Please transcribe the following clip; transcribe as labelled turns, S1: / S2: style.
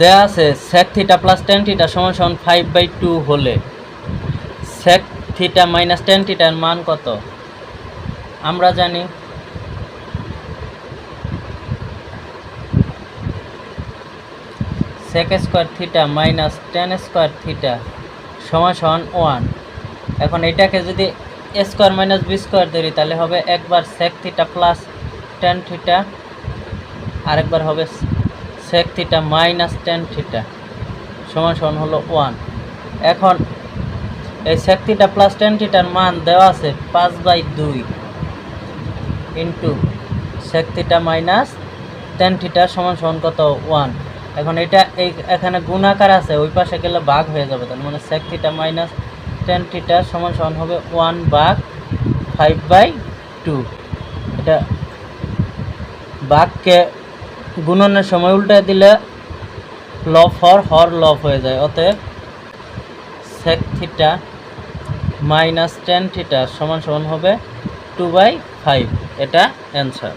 S1: দেয়া আছে sec theta plus tan theta সমান সমান ফাইভ বাই টু হলে। sec থিটা মাইনাস টেন থিটার মান কত? আমরা জানি। sec square theta minus tan square theta সমান সমান ওয়ান এখন এটাকে যদি স্কোয়ার মাইনাস বি স্কোয়ার ধরি, তাহলে হবে একবার sec theta plus tan theta আরেকবার হবে sec theta minus tan theta সমান সমান হলো ওয়ান এখন এই sec থিটা প্লাস টেন থিটার মান দেওয়া আছে পাঁচ বাই দুই into sec theta minus tan theta সমান সমান কত? ওয়ান এখন এটা এই, এখানে গুণাকার আছে, ওই পাশে গেলে ভাগ হয়ে যাবে, তার মানে sec theta minus tan theta সমান সমান হবে ওয়ান ভাগ ফাইভ বাই টু এটা বাঘকে গুণনের সময় উল্টায় দিলে লফ হর হর লফ হয়ে যায়। অতএব sec theta minus tan theta সমান সমান হবে টু বাই ফাইভ এটা অ্যান্সার